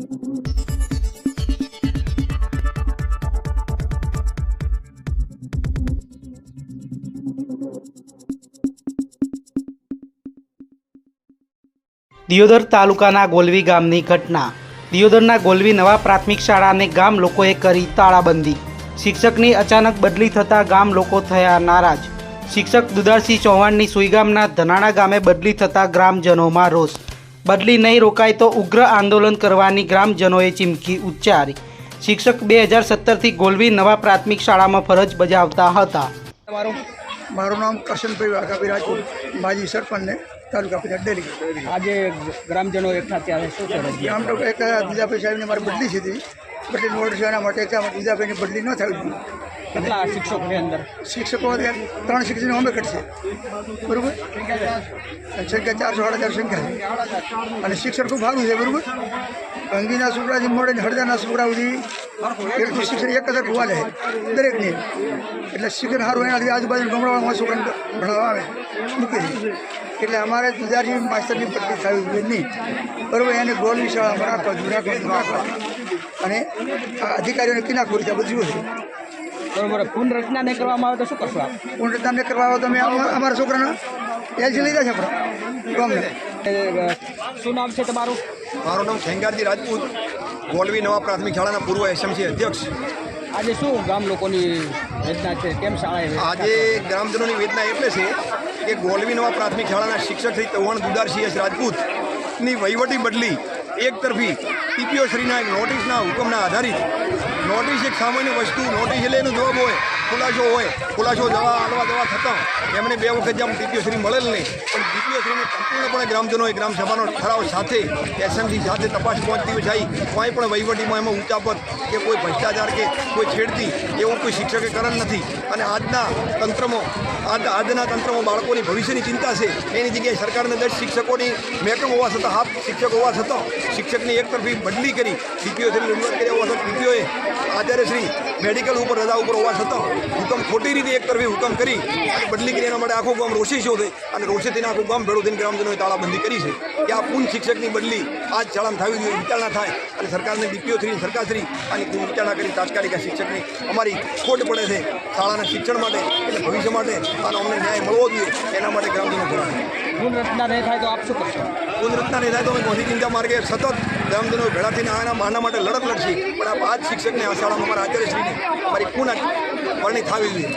દિયોદર તાલુકાના ગોલવી ગામની ઘટના. દિયોદરના ગોલવી નવા પ્રાથમિક શાળાને ગામ લોકોએ કરી તાળાબંધી. શિક્ષકની અચાનક બદલી થતાં ગામ લોકો થયા નારાજ. શિક્ષક દુદારસિંહ ચૌહાણની સુઈગામના ધનાણા ગામે બદલી થતાં ગ્રામજનોમાં રોષ. બદલી નહીં રોકાય તો ઉગ્ર આંદોલન કરવાની ગ્રામજનોએ ચીમકી ઉચ્ચારી. શિક્ષક બે હજાર સત્તરથી ગોલવી નવા પ્રાથમિક શાળામાં ફરજ બજાવતા હતા. તમારું? મારું નામ કરશનભાઈ વાઘાભાઈ રાજપૂત માજી સરપંચને તાલુકા પંચાયત ડેરી આજે ગ્રામજનો એકઠા ત્યારે શું કરે ગ્રામ તો એક દુધાભાઈ સાહેબને મારી બદલી છે હતી બદલી નોટ છે એના માટે કે દુધાભાઈની બદલી ન થવી જોઈએ કેટલા શિક્ષકો અંદર? શિક્ષકો ત્રણ શિક્ષકો અમે ઘટશે બરાબર? સંખ્યા ચારસો સાડા સંખ્યા છે. અને શિક્ષણ ખૂબ સારું છે, બરાબર? અંગીના છોકરાથી મોડે હળદાના છોકરા સુધી એટલું શિક્ષણ એક જ હોવા જાય દરેકને. એટલે શિક્ષણ સારું એનાથી આજુબાજુ ગામડામાં છોકરાને ભણાવવા આવે, મૂકી દે એટલે અમારે ગુજરાતી માસ્તરની બદલી થવી જોઈએ નહીં. બરાબર? એને ગોળની શાળામાં રાખવા રાખવા રાખવા અને અધિકારીઓને કિના ખોરી છે બધું છે. બરોબર. પુનરચના નહીં કરવામાં આવે તો શું કરશો આપ? નહીં કરવા આવે તમે અમા- અમારા છોકરાના એલસી લીધા છે શું નામ છે તમારું? મારું નામ ખેંગારજી રાજપૂત. ગોલવી નવા પ્રાથમિક શાળાના પૂર્વ એસએમસી અધ્યક્ષ. આજે શું ગામ લોકોની વેદના છે? કેમ શાળાએ આજે ગ્રામજનોની વેદના એટલે છે કે ગોલવી નવા પ્રાથમિક શાળાના શિક્ષક શ્રી ચૌહાણ દુદારસિંહ એસ રાજપૂતની વહીવટી બદલી એક તરફી ટીપીઓ શ્રીના એક નોટિસના હુકમના આધારિત નોટિસ, એક સામાન્ય વસ્તુ, નોટિસ એટલે એનો જવાબ હોય. ખુલાસો હોય, ખુલાસો જવા હાલવા જવા થતાં એમને બે વખત જેમ ટીપીઓ શ્રી મળેલ નહીં, પણ ટીપીઓ શ્રીને સંપૂર્ણપણે ગ્રામજનોએ ગ્રામસભાનો ઠરાવ સાથે, એસએમસી સાથે તપાસ પહોંચતી જાય કોઈ પણ વહીવટીમાં એમાં ઊંચાપત કે કોઈ ભ્રષ્ટાચાર કે કોઈ છેડતી એવું કોઈ શિક્ષકે કરેલ નથી. અને આજના તંત્રમાં, આજ, આજના તંત્રમાં બાળકોની ભવિષ્યની ચિંતા છે. એની જગ્યાએ સરકારને દસ શિક્ષકોની મેકમ હોવા છતાં, હાફ શિક્ષક હોવા છતાં શિક્ષકની એક તરફી બદલી કરી ડીપીઓ શ્રી રજૂઆત કર્યા હોવા છતાં ડીપીઓએ આચાર્યશ્રી મેડિકલ ઉપર રજા ઉપર હોવા છતાં હુકમ ખોટી રીતે એક તરફી હુકમ કરી અને બદલી કરી. એના માટે આખું ગામ રોષી શોધે અને રોષે થઈને ગામ ભેળું થઈને ગ્રામજનોએ તાળાબંધી કરી છે કે આ પૂર્ણ શિક્ષકની બદલી આજ શાળામાં થવી જોઈએ, વિચારણા થાય અને સરકારને ડીપીઓ થ્રી સરકારશ્રી પૂર્ણ વિચારણા કરી તાત્કાલિક આ શિક્ષકની અમારી ખોટ પડે છે શાળાના શિક્ષણ માટે એટલે ભવિષ્ય માટે આનો અમને ન્યાય મળવો જોઈએ, એના માટે ગ્રામજનો ખરા પુનરચના નહીં થાય તો આપ શું કરશો? પુનરુત્થાન નહીં તો અમે ગોંધી ચિંતા માર્ગે સતત ગ્રામજનો ભેળા થઈને આના માના માટે લડત લડશી. પણ આ પાંચ શિક્ષકને આ શાળામાં અમારા આચાર્યશ્રીને, અમારી પૂર્ણ વરણી થવી જોઈએ.